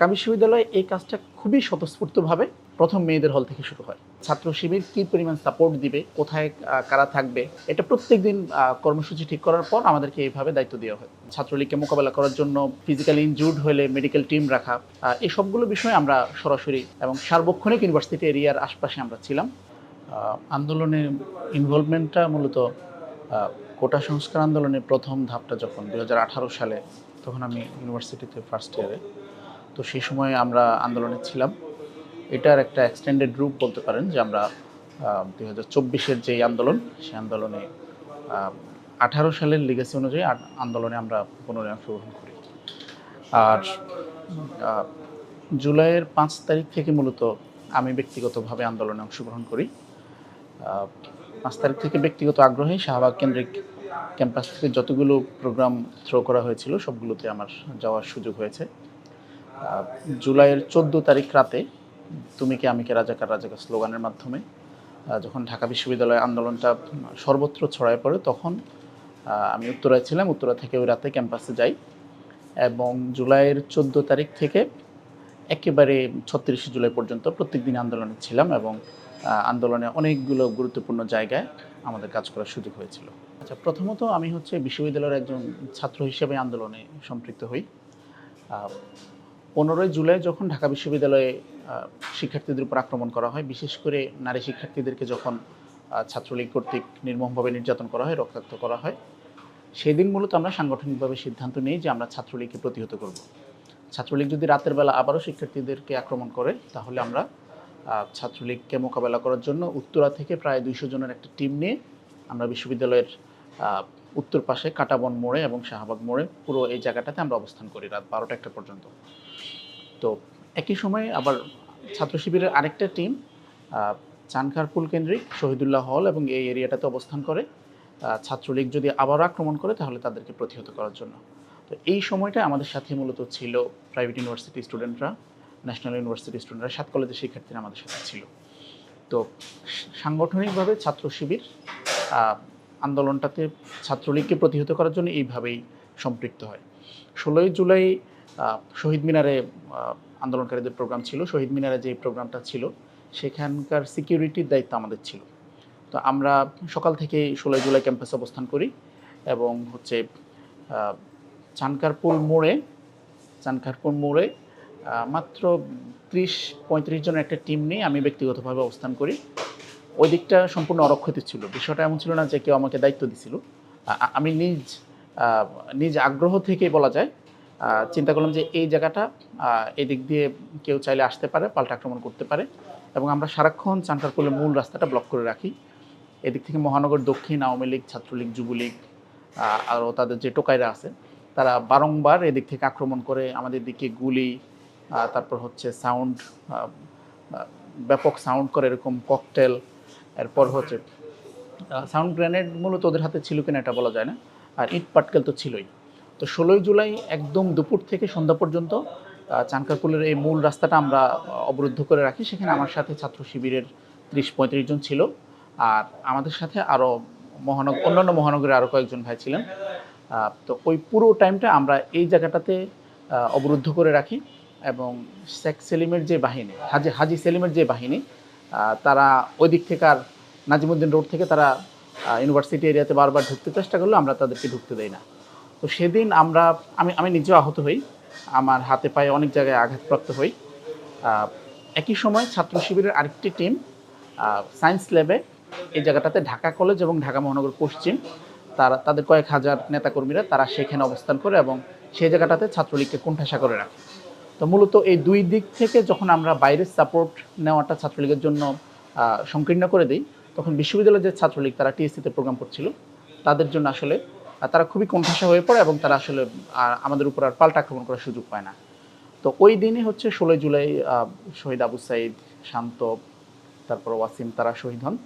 ঢাকা বিশ্ববিদ্যালয়ে এই কাজটা খুবই স্বতঃস্ফূর্তভাবে প্রথম মেয়েদের হল থেকে শুরু হয়। ছাত্র শিবির কী পরিমাণ সাপোর্ট দিবে, কোথায় কারা থাকবে, এটা প্রত্যেক দিন কর্মসূচি ঠিক করার পর আমাদেরকে এইভাবে দায়িত্ব দেওয়া হয়। ছাত্রলীগকে মোকাবেলা করার জন্য ফিজিক্যালি ইনজুর্ড হলে মেডিকেল টিম রাখা এই সবগুলো বিষয়ে আমরা সরাসরি এবং সার্বক্ষণিক ইউনিভার্সিটি এরিয়ার আশপাশে আমরা ছিলাম। আন্দোলনের ইনভলভমেন্টটা মূলত কোটা সংস্কার আন্দোলনের প্রথম ধাপটা যখন দু হাজার আঠারো সালে, তখন আমি ইউনিভার্সিটিতে ফার্স্ট ইয়ারে তো সেই সময় আমরা আন্দোলনে ছিলাম। এটার একটা এক্সটেন্ডেড রূপ বলতে পারেন যে আমরা দুই হাজার চব্বিশের যে আন্দোলন সেই আন্দোলনে আঠারো সালের লিগেসি অনুযায়ী আন্দোলনে আমরা পুনরায় অংশগ্রহণ করি। আর জুলাইয়ের পাঁচ তারিখ থেকে মূলত আমি ব্যক্তিগতভাবে আন্দোলনে অংশগ্রহণ করি। পাঁচ তারিখ থেকে ব্যক্তিগত আগ্রহে শাহবাগ কেন্দ্রিক ক্যাম্পাস থেকে যতগুলো প্রোগ্রাম থ্রো করা হয়েছিল, সবগুলোতে আমার যাওয়ার সুযোগ হয়েছে। জুলাইয়ের চোদ্দ তারিখ রাতে তুমি কে, আমি কে রাজাকার রাজাকার স্লোগানের মাধ্যমে যখন ঢাকা বিশ্ববিদ্যালয় আন্দোলনটা সর্বত্র ছড়ায় পড়ে, তখন আমি উত্তরায় ছিলাম। উত্তরা থেকে ওই রাতে ক্যাম্পাসে যাই এবং জুলাইয়ের চোদ্দ তারিখ থেকে একেবারে ছত্রিশে জুলাই পর্যন্ত প্রত্যেক দিন আন্দোলনে ছিলাম এবং আন্দোলনে অনেকগুলো গুরুত্বপূর্ণ জায়গায় আমাদের কাজ করার সুযোগ হয়েছিল। আচ্ছা প্রথমত আমি হচ্ছে বিশ্ববিদ্যালয়ের একজন ছাত্র হিসেবে আন্দোলনে সম্পৃক্ত হই। পনেরোই জুলাই যখন ঢাকা বিশ্ববিদ্যালয়ে শিক্ষার্থীদের উপর আক্রমণ করা হয়, বিশেষ করে নারী শিক্ষার্থীদেরকে যখন ছাত্রলীগ কর্তৃক নির্মমভাবে নির্যাতন করা হয়, রক্তাক্ত করা হয় সেই দিন মূলত আমরা সাংগঠনিকভাবে সিদ্ধান্ত নিই যে আমরা ছাত্রলীগকে প্রতিহত করব। ছাত্রলীগ যদি রাতের বেলা আবারও শিক্ষার্থীদেরকে আক্রমণ করে, তাহলে আমরা ছাত্রলীগকে মোকাবেলা করার জন্য উত্তরা থেকে প্রায় দুইশো জনের একটা টিম নিয়ে আমরা বিশ্ববিদ্যালয়ের উত্তর পাশে কাটাবন মোড়ে এবং শাহবাগ মোড়ে পুরো এই জায়গাটাতে আমরা অবস্থান করি রাত বারোটা একটা পর্যন্ত। তো একই সময়ে আবার ছাত্র শিবিরের আরেকটা টিম চানখারপুল কেন্দ্রিক শহীদুল্লাহ হল এবং এই এরিয়াটাতে অবস্থান করে। ছাত্রলীগ যদি আবারও আক্রমণ করে তাহলে তাদেরকে প্রতিহত করার জন্য। তো এই সময়টা আমাদের সাথে মূলত ছিল প্রাইভেট ইউনিভার্সিটি স্টুডেন্টরা ন্যাশনাল ইউনিভার্সিটি স্টুডেন্টরা সাত কলেজের শিক্ষার্থীরা আমাদের সাথে ছিল। তো সাংগঠনিকভাবে ছাত্র শিবির আন্দোলনটাতে ছাত্রলীগকে প্রতিহত করার জন্য এইভাবেই সম্পৃক্ত হয়। ষোলোই জুলাই শহীদ মিনারে আন্দোলনকারীদের প্রোগ্রাম ছিল। শহীদ মিনারে যে প্রোগ্রামটা ছিল, সেখানকার সিকিউরিটির দায়িত্ব আমাদের ছিল। তো আমরা সকাল থেকে ষোলোই জুলাই ক্যাম্পাসে অবস্থান করি এবং হচ্ছে চানকারপুর মোড়ে চানকারপুর মোড়ে মাত্র ত্রিশ পঁয়ত্রিশ জনের একটা টিম নিয়ে আমি ব্যক্তিগতভাবে অবস্থান করি। ওই দিকটা সম্পূর্ণ অরক্ষিত ছিল। বিষয়টা এমন ছিল না যে কেউ আমাকে দায়িত্ব দিছিল। আমি নিজ নিজ আগ্রহ থেকে বলা যায় চিন্তা করলাম যে এই জায়গাটা এদিক দিয়ে কেউ চাইলে আসতে পারে, পাল্টা আক্রমণ করতে পারে এবং আমরা সারাক্ষণ চানকারপুলের মূল রাস্তাটা ব্লক করে রাখি। এদিক থেকে মহানগর, দক্ষিণ আওয়ামী লীগ, ছাত্রলীগ, যুবলীগ আরও তাদের যে টোকাইরা আছে, তারা বারংবার এদিক থেকে আক্রমণ করে আমাদের দিকে গুলি তারপর হচ্ছে সাউন্ড ব্যাপক সাউন্ড করে এরকম ককটেল এরপর হচ্ছে সাউন্ড গ্রেনেড মূলত ওদের হাতে ছিল কিনা এটা বলা যায় না, আর ইট পাটকেল তো ছিলই। তো ষোলোই জুলাই একদম দুপুর থেকে সন্ধ্যা পর্যন্ত চানকারপুলের এই মূল রাস্তাটা আমরা অবরুদ্ধ করে রাখি। সেখানে আমার সাথে ছাত্র শিবিরের ত্রিশ পঁয়ত্রিশ জন ছিল। আর আমাদের সাথে আরও মহানগর অন্যান্য মহানগরের আরও কয়েকজন ভাই ছিলেন। তো ওই পুরো টাইমটা আমরা এই জায়গাটাতে অবরুদ্ধ করে রাখি। এবং শেখ সেলিমের যে বাহিনী, হাজি হাজি সেলিমের যে বাহিনী তারা ওই দিক থেকে আর নাজিমুদ্দিন রোড থেকে তারা ইউনিভার্সিটি এরিয়াতে বারবার ঢুকতে চেষ্টা করল আমরা তাদেরকে ঢুকতে দেই না। তো সেদিন আমরা, আমি আমি নিজেও আহত হই। আমার হাতে পায়ে অনেক জায়গায় আঘাতপ্রাপ্ত হই। একই সময় ছাত্র শিবিরের আরেকটি টিম সায়েন্স ল্যাবে এই জায়গাটাতে ঢাকা কলেজ এবং ঢাকা মহানগর পশ্চিম, তারা, তাদের কয়েক হাজার নেতাকর্মীরা তারা সেখানে অবস্থান করে এবং সেই জায়গাটাতে ছাত্রলীগকে কোণঠাসা করে রাখে। তো মূলত এই দুই দিক থেকে যখন আমরা বাইরের সাপোর্ট নেওয়াটা ছাত্রলীগের জন্য সংকীর্ণ করে দিই, তখন বিশ্ববিদ্যালয়ের যে ছাত্রলীগ তারা টিএসসিতে প্রোগ্রাম করছিল, তাদের জন্য আসলে তারা খুবই কণ্ঠাসা হয়ে পড়ে এবং তারা আসলে আমাদের উপর আর পাল্টা আক্রমণ করার সুযোগ পায় না। তো ওই দিনই হচ্ছে ষোলোই জুলাই শহীদ আবু সাইদ, শান্ত, তারপর ওয়াসিম, তারা শহীদ হন।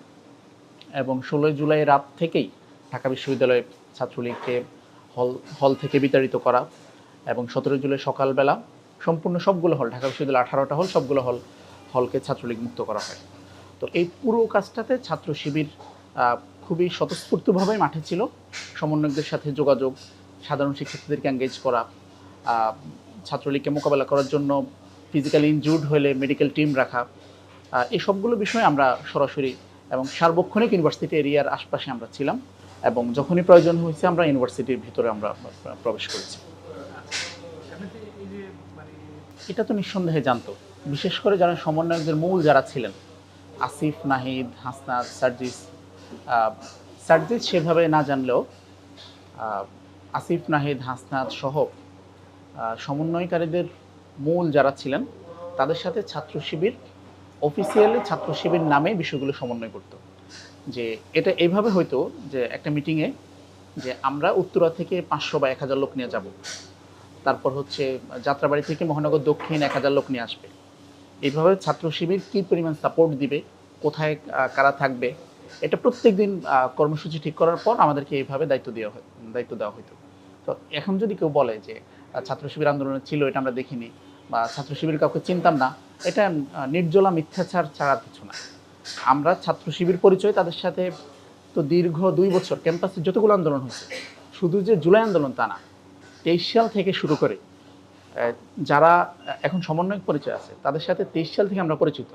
এবং ষোলোই জুলাই রাত থেকেই ঢাকা বিশ্ববিদ্যালয়ে ছাত্রলীগকে হল হল থেকে বিতাড়িত করা এবং সতেরো জুলাই সকালবেলা সম্পূর্ণ সবগুলো হল, ঢাকা বিশ্ববিদ্যালয় আঠারোটা হল, সবগুলো হল, হলকে ছাত্রলীগ মুক্ত করা হয়। তো এই পুরো কাজটাতে ছাত্র শিবির খুবই স্বতঃস্ফূর্তভাবে মাঠে ছিল। সমন্বয়কদের সাথে যোগাযোগ, সাধারণ শিক্ষার্থীদেরকে এঙ্গেজ করা ছাত্রলীগকে মোকাবেলা করার জন্য ফিজিক্যালি ইনজুর্ড হলে মেডিকেল টিম রাখা এই সবগুলো বিষয়ে আমরা সরাসরি এবং সার্বক্ষণিক ইউনিভার্সিটি এরিয়ার আশপাশে আমরা ছিলাম এবং যখনই প্রয়োজন হয়েছে আমরা ইউনিভার্সিটির ভিতরে আমরা প্রবেশ করেছি। এটা তো নিঃসন্দেহে জানতো। বিশেষ করে যারা সমন্বয়কদের মূল যারা ছিলেন, আসিফ, নাহিদ হাসনাদ সার্জিস সার্জিস সেভাবে না জানলেও আসিফ, নাহিদ হাসনাদ সহ সমন্বয়কারীদের মূল যারা ছিলেন, তাদের সাথে ছাত্র শিবির অফিসিয়ালি ছাত্র শিবির নামে বিষয়গুলো সমন্বয় করত। যে এটা এইভাবে হয়তো যে একটা মিটিংয়ে যে আমরা উত্তরা থেকে পাঁচশো বা এক হাজার লোক নিয়ে যাব। তারপর হচ্ছে যাত্রাবাড়ি থেকে মহানগর দক্ষিণ এক হাজার লোক নিয়ে আসবে। এইভাবে ছাত্র শিবির কী পরিমাণ সাপোর্ট দিবে, কোথায় কারা থাকবে, এটা প্রত্যেক দিন কর্মসূচি ঠিক করার পর আমাদেরকে এইভাবে দায়িত্ব দেওয়া হয়, দায়িত্ব দেওয়া হতো তো এখন যদি কেউ বলে যে ছাত্র শিবির আন্দোলন ছিল এটা আমরা দেখিনি বা ছাত্র শিবির কাউকে চিনতাম না, এটা নির্জলা মিথ্যাচার ছাড়া কিছু না। আমরা ছাত্র শিবির পরিচয় তাদের সাথে তো দীর্ঘ দুই বছর, ক্যাম্পাসে যতগুলো আন্দোলন হয়েছে, শুধু যে জুলাই আন্দোলন তা না তেইশ সাল থেকে শুরু করে যারা এখন সমন্বয়ক পরিচয় আছে, তাদের সাথে তেইশ সাল থেকে আমরা পরিচিত।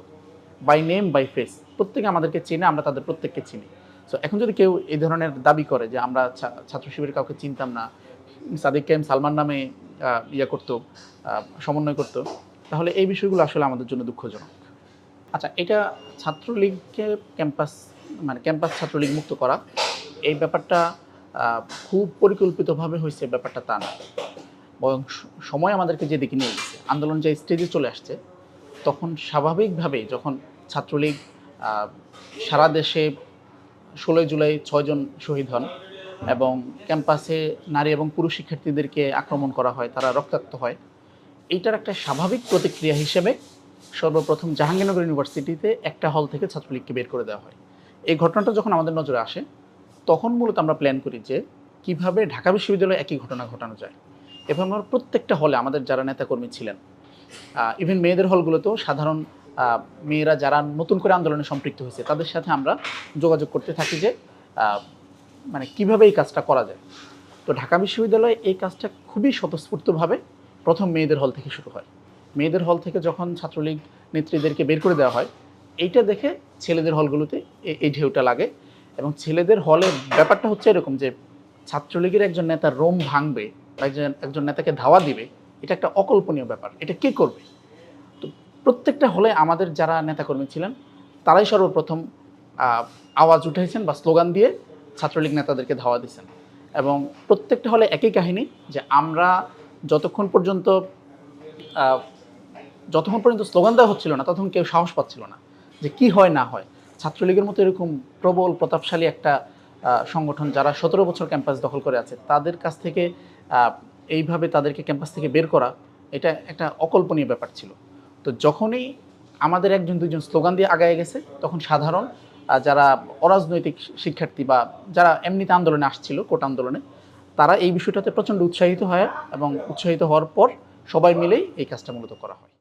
বাই নেম বাই ফেস প্রত্যেকে আমাদেরকে চেনে, আমরা তাদের প্রত্যেককে চিনি। সো এখন যদি কেউ এই ধরনের দাবি করে যে আমরা ছাত্র শিবির কাউকে চিনতাম না, সাদিক কাইম সালমান নামে ইয়া করতো সমন্বয় করতো, তাহলে এই বিষয়গুলো আসলে আমাদের জন্য দুঃখজনক। আচ্ছা এটা ছাত্রলীগকে ক্যাম্পাস মানে ক্যাম্পাস ছাত্রলীগ মুক্ত করা, এই ব্যাপারটা খুব পরিকল্পিতভাবে হয়েছে ব্যাপারটা তা না। বরং সময় আমাদেরকে যেদিকে নিয়ে গেছে, আন্দোলন যে স্টেজে চলে আসছে, তখন স্বাভাবিকভাবে যখন ছাত্রলীগ সারা দেশে ষোলোই জুলাই ছয়জন শহীদ হন এবং ক্যাম্পাসে নারী এবং পুরুষ শিক্ষার্থীদেরকে আক্রমণ করা হয়, তারা রক্তাক্ত হয়, এইটার একটা স্বাভাবিক প্রতিক্রিয়া হিসেবে সর্বপ্রথম জাহাঙ্গীরনগর ইউনিভার্সিটিতে একটা হল থেকে ছাত্রলীগকে বের করে দেওয়া হয়। এই ঘটনাটা যখন আমাদের নজরে আসে তখন মূলত আমরা প্ল্যান করি যে কীভাবে ঢাকা বিশ্ববিদ্যালয়ে একই ঘটনা ঘটানো যায়। এবং আমরা প্রত্যেকটা হলে আমাদের যারা নেতাকর্মী ছিলেন ইভেন মেয়েদের হলগুলোতেও সাধারণ মেয়েরা যারা নতুন করে আন্দোলনে সম্পৃক্ত হয়েছে, তাদের সাথে আমরা যোগাযোগ করতে থাকি যে মানে কীভাবে এই কাজটা করা যায়। তো ঢাকা বিশ্ববিদ্যালয়ে এই কাজটা খুবই স্বতঃস্ফূর্তভাবে প্রথম মেয়েদের হল থেকে শুরু হয়। মেয়েদের হল থেকে যখন ছাত্রলীগ নেত্রীদেরকে বের করে দেওয়া হয়, এইটা দেখে ছেলেদের হলগুলোতে এই ঢেউটা লাগে। এবং ছেলেদের হলে ব্যাপারটা হচ্ছে এরকম যে ছাত্রলীগের একজন নেতা রোম ভাঙবে একজন একজন নেতাকে ধাওয়া দিবে, এটা একটা অকল্পনীয় ব্যাপার। এটা কে করবে? তো প্রত্যেকটা হলে আমাদের যারা নেতাকর্মী ছিলেন, তারাই সর্বপ্রথম আওয়াজ উঠেছেন বা স্লোগান দিয়ে ছাত্রলীগ নেতাদেরকে ধাওয়া দিয়েছেন এবং প্রত্যেকটা হলে একই কাহিনী যে আমরা যতক্ষণ পর্যন্ত যতক্ষণ পর্যন্ত স্লোগান দেওয়া হচ্ছিল না, ততক্ষণ কেউ সাহস পাচ্ছিল না যে কি হয়, না হয়। ছাত্রলীগের মতো এরকম প্রবল, প্রতাপশালী একটা সংগঠন যারা সতেরো বছর ক্যাম্পাস দখল করে আছে, তাদের কাছ থেকে এইভাবে তাদেরকে ক্যাম্পাস থেকে বের করা, এটা একটা অকল্পনীয় ব্যাপার ছিল। তো যখনই আমাদের একজন দুজন স্লোগান দিয়ে আগায় গেছে, তখন সাধারণ যারা অরাজনৈতিক শিক্ষার্থী বা যারা এমনিতে আন্দোলনে আসছিল, কোট আন্দোলনে, তারা এই বিষয়টাতে প্রচণ্ড উৎসাহিত হয় এবং উৎসাহিত হওয়ার পর সবাই মিলেই এই কাজটা মূলত করা হয়।